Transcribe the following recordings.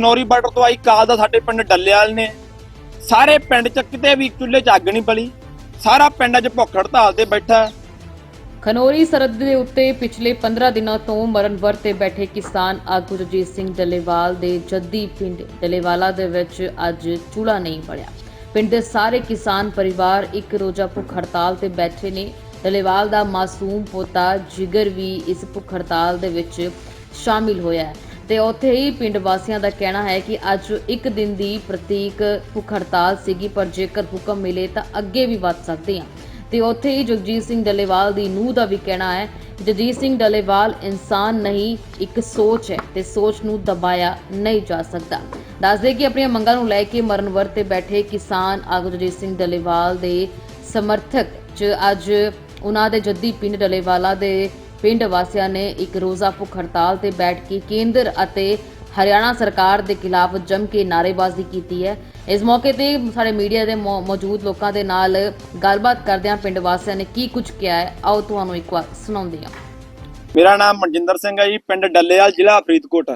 ਨੌਰੀ border ਤੋਂ ਆਈ ਕਾਲ ਦਾ ਸਾਡੇ ਪਿੰਡ ਡੱਲੇਵਾਲ ਨੇ। ਸਾਰੇ ਪਿੰਡ ਚ ਕਿਤੇ ਵੀ ਚੁੱਲ੍ਹੇ 'ਚ ਅੱਗ ਨਹੀਂ ਬਲੀ। ਸਾਰਾ ਪਿੰਡ ਅੱਜ ਭੁੱਖ ਹੜਤਾਲ ਤੇ ਬੈਠਾ ਖਨੋਰੀ ਸਰਹੱਦ ਦੇ ਉੱਤੇ ਪਿਛਲੇ 15 ਦਿਨਾਂ ਤੋਂ ਮਰਨ ਤੇ ਬੈਠੇ ਕਿਸਾਨ ਆਗੂ ਰਜੀਤ ਸਿੰਘ ਡੱਲੇਵਾਲ ਦੇ ਜੱਦੀ ਪਿੰਡ ਡੱਲੇਵਾਲਾ ਦੇ ਵਿੱਚ ਅੱਜ ਚੂੜਾ ਨਹੀਂ ਪੜਿਆ ਪਿੰਡ ਦੇ ਸਾਰੇ ਕਿਸਾਨ ਪਰਿਵਾਰ ਇੱਕ ਰੋਜ਼ਾ ਭੁੱਖ ਹੜਤਾਲ ਤੇ ਬੈਠੇ ਨੇ। ਡੱਲੇਵਾਲ ਦਾ ਮਾਸੂਮ ਪੋਤਾ ਜਿਗਰ ਵੀ ਇਸ ਭੁੱਖ ਹੜਤਾਲ ਦੇ ਵਿੱਚ ਸ਼ਾਮਿਲ ਹੋਇਆ ਹੈ। ਤੇ ਉੱਥੇ ਹੀ ਪਿੰਡ ਵਾਸੀਆਂ ਦਾ ਕਹਿਣਾ ਹੈ ਕਿ ਅੱਜ ਇੱਕ ਦਿਨ ਦੀ ਪ੍ਰਤੀਕ ਭੁੱਖ ਹੜਤਾਲ ਸੀਗੀ, ਪਰ ਜੇਕਰ ਹੁਕਮ ਮਿਲੇ ਤਾਂ ਅੱਗੇ ਵੀ ਵੱਧ ਸਕਦੇ ਹਾਂ। ਤੇ ਉੱਥੇ ਹੀ ਜਗਜੀਤ ਸਿੰਘ ਡੱਲੇਵਾਲ ਦੀ ਨੂੰਹ ਦਾ ਵੀ ਕਹਿਣਾ ਹੈ, ਜਗਜੀਤ ਸਿੰਘ ਡੱਲੇਵਾਲ ਇਨਸਾਨ ਨਹੀਂ, ਇੱਕ ਸੋਚ ਹੈ ਤੇ ਸੋਚ ਨੂੰ ਦਬਾਇਆ ਨਹੀਂ ਜਾ ਸਕਦਾ। ਦੱਸਦੇ ਕਿ ਆਪਣੀਆਂ ਮੰਗਾਂ ਨੂੰ ਲੈ ਕੇ ਮਰਨਵਰ ਤੇ ਬੈਠੇ ਕਿਸਾਨ ਆਗੂ ਜਗਜੀਤ ਸਿੰਘ ਡੱਲੇਵਾਲ ਦੇ ਸਮਰਥਕ ਚ ਅੱਜ ਉਹਨਾਂ ਦੇ ਜੱਦੀ ਪਿੰਡ ਡੱਲੇਵਾਲਾ ਦੇ ਪਿੰਡ ਵਾਸੀਆਂ ਨੇ ਇੱਕ ਰੋਜ਼ਾ ਭੁੱਖ ਹੜਤਾਲ ਤੇ ਬੈਠ ਕੇ ਕੇਂਦਰ ਅਤੇ ਹਰਿਆਣਾ ਸਰਕਾਰ ਦੇ ਖਿਲਾਫ ਜੰਮ ਕੇ ਨਾਅਰੇਬਾਜ਼ੀ ਕੀਤੀ ਹੈ। ਇਸ ਮੌਕੇ ਤੇ ਸਾਡੇ ਮੀਡੀਆ ਦੇ ਮੌਜੂਦ ਲੋਕਾਂ ਦੇ ਨਾਲ ਗੱਲਬਾਤ ਕਰਦਿਆਂ ਪਿੰਡ ਵਾਸੀਆਂ ਨੇ ਕੀ ਕੁਝ ਕਿਹਾ ਹੈ, ਆਓ ਤੁਹਾਨੂੰ ਇੱਕ ਵਾਰ ਸੁਣਾਉਂਦੇ ਹਾਂ। ਮੇਰਾ ਨਾਮ ਮਨਜਿੰਦਰ ਸਿੰਘ ਹੈ ਜੀ, ਪਿੰਡ ਡੱਲੇਵਾਲ, ਜ਼ਿਲ੍ਹਾ ਫਰੀਦਕੋਟ।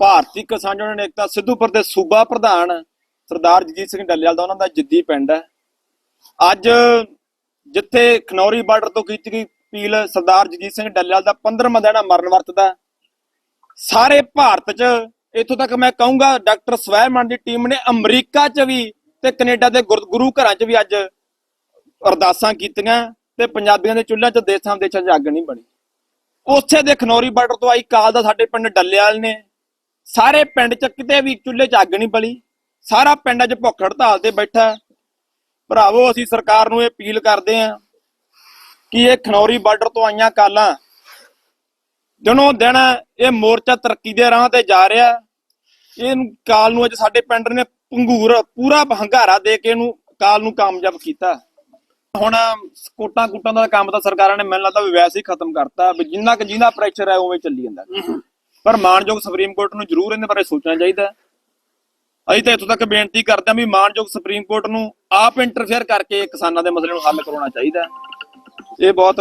ਭਾਰਤੀ ਕਿਸਾਨ ਯੂਨੀਅਨ ਏਕਤਾ ਸਿੱਧੂਪੁਰ ਦੇ ਸੂਬਾ ਪ੍ਰਧਾਨ ਸਰਦਾਰ ਜਗਜੀਤ ਸਿੰਘ ਡੱਲੇਵਾਲ ਦਾ ਉਹਨਾਂ ਦਾ ਜਿੱਦੀ ਪਿੰਡ ਹੈ। ਅੱਜ ਜਿੱਥੇ ਖਨੌਰੀ ਬਾਰਡਰ ਤੋਂ ਕੀਤੀ ਗਈ ਅਪੀਲ ਸਰਦਾਰ ਜਗਜੀਤ ਸਿੰਘ ਡੱਲੇਵਾਲ ਦਾ 15ਵਾਂ ਦਿਨ ਮਰਨ ਵਰਤਦਾ। ਸਾਰੇ ਭਾਰਤ 'ਚ ਇੱਥੋਂ ਤੱਕ ਮੈਂ ਕਹੂੰਗਾ, ਡਾਕਟਰ ਸਵੈਮਨ ਦੀ ਟੀਮ ਨੇ ਅਮਰੀਕਾ 'ਚ ਵੀ ਤੇ ਕੈਨੇਡਾ ਦੇ ਗੁਰ- ਗੁਰੂ ਘਰਾਂ 'ਚ ਵੀ ਅੱਜ ਅਰਦਾਸਾਂ ਕੀਤੀਆਂ ਤੇ ਪੰਜਾਬੀਆਂ ਦੇ ਚੁੱਲ੍ਹਿਆਂ 'ਚ ਦੇਸਾਂ ਦੇਸ਼ਾਂ 'ਚ ਅੱਗ ਨਹੀਂ ਬਣੀ। ਉੱਥੇ ਦੇ ਖਨੌਰੀ ਬਾਰਡਰ ਤੋਂ ਆਈ ਕਾਲ ਦਾ ਸਾਡੇ ਪਿੰਡ ਡੱਲੇਵਾਲ ਨੇ। ਸਾਰੇ ਪਿੰਡ 'ਚ ਕਿਤੇ ਵੀ ਚੁੱਲ੍ਹੇ 'ਚ ਅੱਗ ਨਹੀਂ ਬਲੀ। ਸਾਰਾ ਪਿੰਡ ਅੱਜ ਭੁੱਖ ਹੜਤਾਲ ਤੇ ਬੈਠਾ। ਭਰਾਵੋ, ਅਸੀਂ ਸਰਕਾਰ ਨੂੰ ਇਹ ਅਪੀਲ ਕਰਦੇ ਆਂ ਕਿ ਇਹ ਖਨੌਰੀ ਬਾਰਡਰ ਤੋਂ ਆਈਆਂ ਕਾਲਾਂ। ਦਿਨੋਂ ਦਿਨ ਇਹ ਮੋਰਚਾ ਤਰੱਕੀ ਦੇ ਰਾਹ ਤੇ ਜਾ ਰਿਹਾ। ਇਹ ਕਾਲ ਨੂੰ ਅੱਜ ਸਾਡੇ ਪਿੰਡ ਨੇ ਪੰਗੂਰ ਪੂਰਾ ਹੰਗਾਰਾ ਦੇ ਕੇ ਇਹਨੂੰ ਕਾਲ ਨੂੰ ਕਾਮਯਾਬ ਕੀਤਾ। ਹੁਣ ਕੋਟਾਂ ਕੁੱਟਾਂ ਦਾ ਕੰਮ ਤਾਂ ਸਰਕਾਰਾਂ ਨੇ ਮੈਨੂੰ ਲੱਗਦਾ ਵੀ ਵੈਸੇ ਹੀ ਖਤਮ ਕਰਤਾ। ਵੀ ਜਿੰਨਾ ਕਿ ਜਿੰਨਾ ਪ੍ਰੈਸ਼ਰ ਹੈ ਉਵੇਂ ਚੱਲੀ ਜਾਂਦਾ। ਪਰ ਮਾਨਯੋਗ ਸੁਪਰੀਮ ਕੋਰਟ ਨੂੰ ਜ਼ਰੂਰ ਇਹਦੇ ਬਾਰੇ ਸੋਚਣਾ ਚਾਹੀਦਾ। ਅਸੀਂ ਤਾਂ ਇੱਥੋਂ ਤੱਕ ਬੇਨਤੀ ਕਰਦੇ ਹਾਂ ਵੀ ਮਾਨਯੋਗ ਸੁਪਰੀਮ ਕੋਰਟ ਨੂੰ ਆਪ ਇੰਟਰਫੇਅਰ ਕਰਕੇ ਕਿਸਾਨਾਂ ਦੇ ਮਸਲੇ ਨੂੰ ਹੱਲ ਕਰਾਉਣਾ ਚਾਹੀਦਾ। ਇਹ ਬਹੁਤ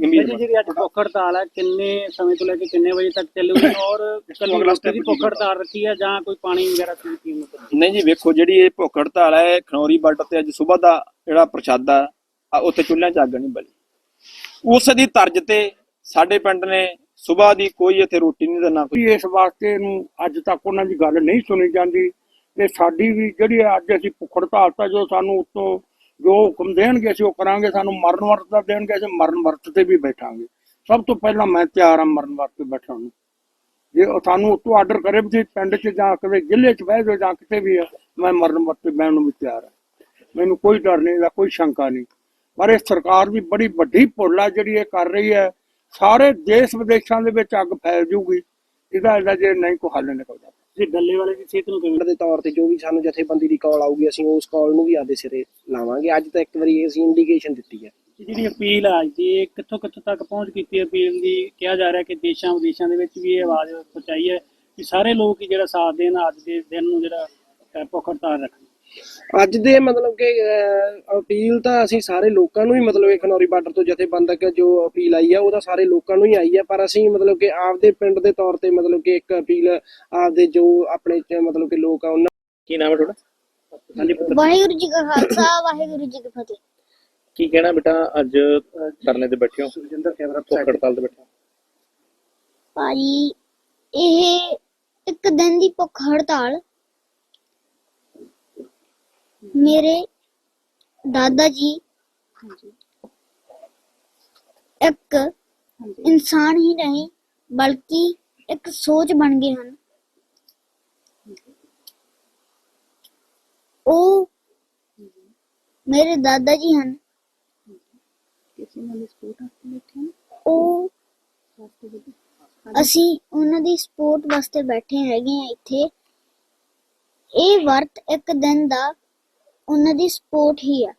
ਗੰਭੀਰ ਜੀ ਜਿਹੜੀ ਅੱਜ ਭੁੱਖ ਹੜਤਾਲ ਹੈ ਕਿੰਨੇ ਸਮੇਂ ਤੋਂ ਲੈ ਕੇ ਕਿੰਨੇ ਵਜੇ ਤੱਕ ਚੱਲੂਗੀ ਔਰ ਕੱਲੀ ਰੋਟੀ ਦੀ ਭੁੱਖ ਹੜਤਾਲ ਰੱਖੀ ਹੈ ਜਾਂ ਕੋਈ ਪਾਣੀ ਵਗੈਰਾ ਨੂੰ? ਕਰਨੀ? ਨਹੀਂ ਜੀ ਵੇਖੋ ਜਿਹੜੀ ਇਹ ਭੁੱਖ ਹੜਤਾਲ ਹੈ ਖਨੌਰੀ ਬਾਰਡਰ ਤੇ ਅੱਜ ਸਵੇਰ ਦਾ ਜਿਹੜਾ ਪ੍ਰਸ਼ਾਦਾ ਆ, ਉੱਥੇ ਚੁੱਲ੍ਹਿਆਂ 'ਚ ਅੱਗ ਨਹੀਂ ਬਲੀ। ਉਸ ਦੀ ਤਰਜ਼ ਤੇ ਸਾਡੇ ਪਿੰਡ ਨੇ ਸਵੇਰ ਦੀ ਕੋਈ ਇੱਥੇ ਰੋਟੀ ਨਹੀਂ ਦੇਣਾ ਕੋਈ। ਇਸ ਵਾਸਤੇ ਨੂੰ ਅੱਜ ਤੱਕ ਉਹਨਾਂ ਦੀ ਗੱਲ ਨਹੀਂ ਸੁਣੀ ਜਾਂਦੀ। ਤੇ ਸਾਡੀ ਵੀ ਜਿਹੜੀ ਅੱਜ ਅਸੀਂ ਭੁੱਖ ਹੜਤਾਲ ਤਾਂ ਜੋ ਸਾਨੂੰ ਉੱਤੋਂ ਜੋ ਹੁਕਮ ਦੇਣਗੇ ਅਸੀਂ ਉਹ ਕਰਾਂਗੇ ਸਾਨੂੰ ਮਰਨ ਵਰਤ ਦਾ ਦੇਣਗੇ ਅਸੀਂ ਮਰਨ ਵਰਤ ਤੇ ਵੀ ਬੈਠਾਂਗੇ। ਸਭ ਤੋਂ ਪਹਿਲਾਂ ਮੈਂ ਤਿਆਰ ਹਾਂ ਮਰਨ ਵਰਤ ਤੇ ਬੈਠਣ ਨੂੰ। ਜੇ ਸਾਨੂੰ ਉੱਤੋਂ ਆਰਡਰ ਕਰੇ ਵੀ ਪਿੰਡ 'ਚ ਜਾਂ ਕਦੇ ਜ਼ਿਲ੍ਹੇ 'ਚ ਬਹਿ ਜਾਓ ਜਾਂ ਕਿਤੇ ਵੀ ਆ, ਮੈਂ ਮਰਨ ਵਰਤ ਤੇ ਬਹਿਣ ਨੂੰ ਵੀ ਤਿਆਰ ਹਾਂ। ਮੈਨੂੰ ਕੋਈ ਡਰ ਨਹੀਂ ਦਾ ਕੋਈ ਸ਼ੰਕਾ ਨਹੀਂ। ਪਰ ਇਹ ਸਰਕਾਰ ਦੀ ਬੜੀ ਵੱਡੀ ਭੁੱਲ ਜਿਹੜੀ ਇਹ ਕਰ ਰਹੀ ਹੈ ਸਾਰੇ ਦੇਸ਼ ਵਿਦੇਸ਼ਾਂ ਦੇ ਵਿੱਚ ਅੱਗ ਫੈਲ ਜੂਗੀ। ਇਹਦਾ ਇਹਦਾ ਜੇ ਨਹੀਂ ਕੋਈ ਹੱਲ ਨਿਕਲਦਾ। ਤੁਸੀਂ ਡੱਲੇ ਵਾਲੇ ਦੀ ਸਿਹਤ ਨੂੰ ਕਿਵੇਂ ਦੇ ਤੌਰ ਤੇ ਜੋ ਵੀ ਸਾਨੂੰ ਜਥੇਬੰਦੀ ਦੀ ਕਾਲ ਆਊਗੀ ਅਸੀਂ ਉਸ ਕਾਲ ਨੂੰ ਵੀ ਆਦੇ ਸਿਰੇ ਲਾਵਾਂਗੇ। ਅੱਜ ਤਾਂ ਇੱਕ ਵਾਰੀ ਅਸੀਂ ਇੰਡੀਕੇਸ਼ਨ ਦਿੱਤੀ ਹੈ। ਜਿਹੜੀ ਅਪੀਲ ਆ ਦੀ ਇਹ ਕਿੱਥੋਂ ਕਿੱਥੋਂ ਤੱਕ ਪਹੁੰਚ ਕੀਤੀ ਹੈ ਅਪੀਲ ਦੀ ਕਿਹਾ ਜਾ ਰਿਹਾ ਕਿ ਦੇਸ਼ਾਂ ਵਿਦੇਸ਼ਾਂ ਦੇ ਵਿੱਚ ਵੀ ਇਹ ਆਵਾਜ਼ ਪਹੁੰਚਾਈ ਹੈ ਕਿ ਸਾਰੇ ਲੋਕ ਹੀ ਜਿਹੜਾ ਸਾਥ ਦੇਣ ਅੱਜ ਦੇ ਦਿਨ ਨੂੰ ਜਿਹੜਾ ਭੁੱਖ ਹੜਤਾਲ ਰੱਖਣ। ਅੱਜ ਦੇ ਮਤਲਬ ਕਿ ਅਪੀਲ ਤਾਂ ਅਸੀਂ ਸਾਰੇ ਲੋਕਾਂ ਨੂੰ ਹੀ ਮਤਲਬ ਇਹ ਖਨੌਰੀ ਬਾਰਡਰ ਤੋਂ ਜਥੇਬੰਦਕ ਜੋ ਅਪੀਲ ਆਈ ਹੈ ਉਹਦਾ ਸਾਰੇ ਲੋਕਾਂ ਨੂੰ ਹੀ ਆਈ ਹੈ ਪਰ ਅਸੀਂ ਮਤਲਬ ਕਿ ਆਪਦੇ ਪਿੰਡ ਦੇ ਤੌਰ ਤੇ ਮਤਲਬ ਕਿ ਇੱਕ ਅਪੀਲ ਆਪਦੇ ਜੋ ਆਪਣੇ ਚ ਮਤਲਬ ਕਿ ਲੋਕ ਆ ਉਹਨਾਂ ਕੀ ਨਾਮ ਹੈ ਤੁਹਾਡਾ? ਵਾਹਿਗੁਰੂ ਜੀ ਕਾ ਖਾਲਸਾ ਵਾਹਿਗੁਰੂ ਜੀ ਕੀ ਫਤਿਹ। ਕੀ ਕਹਿਣਾ ਬੇਟਾ ਅੱਜ ਧਰਨੇ ਤੇ ਬੈਠੇ ਹੋ? ਸੁਖਜਿੰਦਰ ਕੈਮਰਾ ਭੁੱਖ ਹੜਤਾਲ ਤੇ ਬੈਠੇ ਭਾਜੀ ਇਹ ਇੱਕ ਦਿਨ ਦੀ ਭੁੱਖ ਹੜਤਾਲ ਮੇਰੇ ਦਾਦਾ ਜੀ ਇੱਕ ਇਨਸਾਨ ਹੀ ਨਹੀਂ ਬਲਕਿ ਇੱਕ ਸੋਚ ਬਣ ਗਏ ਹਨ। ਉਹ ਮੇਰੇ ਦਾਦਾ ਜੀ ਹਨ। ਉਹ ਅਸੀਂ ਉਹਨਾਂ ਦੀ ਸਪੋਰਟ ਵਾਸਤੇ ਬੈਠੇ ਹੈਗੇ ਆ ਇੱਥੇ। ਇਹ ਵਰਤ ਇੱਕ ਦਿਨ ਦਾ ਉਹਨਾਂ ਦੀ ਸਪੋਰਟ ਹੀ ਆ।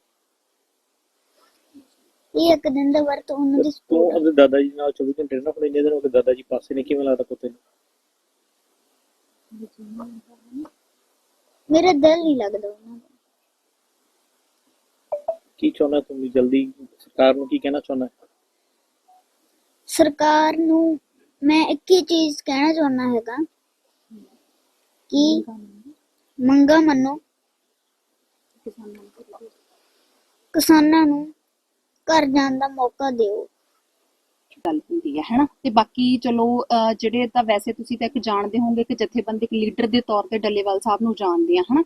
ਇਹ ਇੱਕ ਦਿਨ ਦਾ ਵਰਤ ਉਹਨਾਂ ਦੀ ਤੂੰ ਸਪੋਰਟ ਆਪਣੇ ਦਾਦਾ ਜੀ ਨਾਲ 24 ਘੰਟੇ ਨਾ ਆਪਣੇ ਇੰਨੇ ਦਿਨ ਹੋ ਗਏ ਦਾਦਾ ਜੀ ਪਾਸੇ ਨੇ ਕਿਵੇਂ ਲੱਗਦਾ ਪੁੱਤੇ ਨੂੰ ਮੇਰਾ ਦਿਲ ਨਹੀਂ ਲੱਗਦਾ ਉਹਨਾਂ ਦਾ। ਕੀ ਚਾਹੁੰਦਾ ਤੂੰ ਵੀ ਜਲਦੀ? ਸਰਕਾਰ ਨੂੰ ਕੀ ਕਹਿਣਾ ਚਾਹੁੰਦਾ? ਸਰਕਾਰ ਨੂੰ ਮੈਂ ਇੱਕ ਹੀ ਚੀਜ਼ ਕਹਿਣਾ ਚਾਹੁੰਦਾ ਹੈਗਾ ਕਿ ਮੰਗਾ ਮੰਨੋ। ਕਿਸਾਨਾਂ ਨੂੰ ਘਰ ਜਾਣ ਦਾ ਮੌਕਾ ਦਿਓ। ਗੱਲ ਹੁੰਦੀ ਹੈ, ਹੈਨਾ? ਤੇ ਬਾਕੀ ਚਲੋ ਜਿਹੜੇ ਤਾਂ ਵੈਸੇ ਤੁਸੀਂ ਤਾਂ ਇੱਕ ਜਾਣਦੇ ਹੋਵੋਗੇ ਕਿ ਜਥੇਬੰਦੀ ਲੀਡਰ ਦੇ ਤੌਰ ਤੇ ਡੱਲੇਵਾਲ ਸਾਹਿਬ ਨੂੰ ਜਾਣਦੇ ਆ, ਹਨਾ?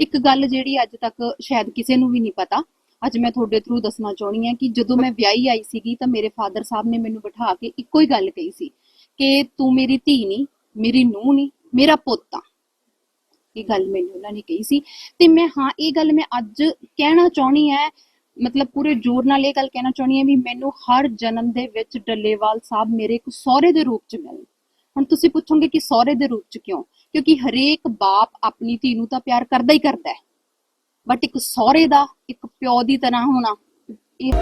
ਇੱਕ ਗੱਲ ਜਿਹੜੀ ਅੱਜ ਤੱਕ ਸ਼ਾਇਦ ਕਿਸੇ ਨੂੰ ਵੀ ਨਹੀਂ ਪਤਾ, ਅੱਜ ਮੈਂ ਤੁਹਾਡੇ ਥਰੂ ਦੱਸਣਾ ਚਾਹਣੀ ਹਾਂ ਕਿ ਜਦੋਂ ਮੈਂ ਵਿਆਹੀ ਆਈ ਸੀਗੀ ਤਾਂ ਮੇਰੇ ਫਾਦਰ ਸਾਹਿਬ ਨੇ ਮੈਨੂੰ ਬਿਠਾ ਕੇ ਇੱਕੋ ਹੀ ਗੱਲ ਕਹੀ ਸੀ ਕਿ ਤੂੰ ਮੇਰੀ ਧੀ ਨਹੀਂ, ਮੇਰੀ ਨੂੰਹ ਨਹੀਂ, ਮੇਰਾ ਪੁੱਤ ਆ। ਇਹ ਗੱਲ ਮੈਨੂੰ ਉਹਨਾਂ ਨੇ ਕਹੀ ਸੀ। ਤੇ ਮੈਂ ਹਾਂ, ਇਹ ਗੱਲ ਮੈਂ ਅੱਜ ਕਹਿਣਾ ਚਾਹਣੀ ਹੈ, ਮਤਲਬ ਪੂਰੇ ਜ਼ੋਰ ਨਾਲ ਇਹ ਗੱਲ ਕਹਿਣਾ ਚਾਹਣੀ ਹੈ ਵੀ ਮੈਨੂੰ ਹਰ ਜਨਮ ਦੇ ਵਿੱਚ ਡੱਲੇਵਾਲ ਸਾਹਿਬ ਮੇਰੇ ਇੱਕ ਸਹੁਰੇ ਦੇ ਰੂਪ ਚ ਮਿਲਣ ਹੁਣ ਤੁਸੀਂ ਪੁੱਛੋਗੇ ਕਿ ਸਹੁਰੇ ਦੇ ਰੂਪ ਚ ਕਿਉਂ? ਕਿਉਂਕਿ ਹਰੇਕ ਬਾਪ ਆਪਣੀ ਧੀ ਨੂੰ ਤਾਂ ਪਿਆਰ ਕਰਦਾ ਹੀ ਕਰਦਾ ਹੈ। ਬਟ ਇੱਕ ਸਹੁਰੇ ਦਾ, ਇੱਕ ਪਿਓ ਦੀ ਤਰ੍ਹਾਂ ਹੋਣਾ, ਇਹ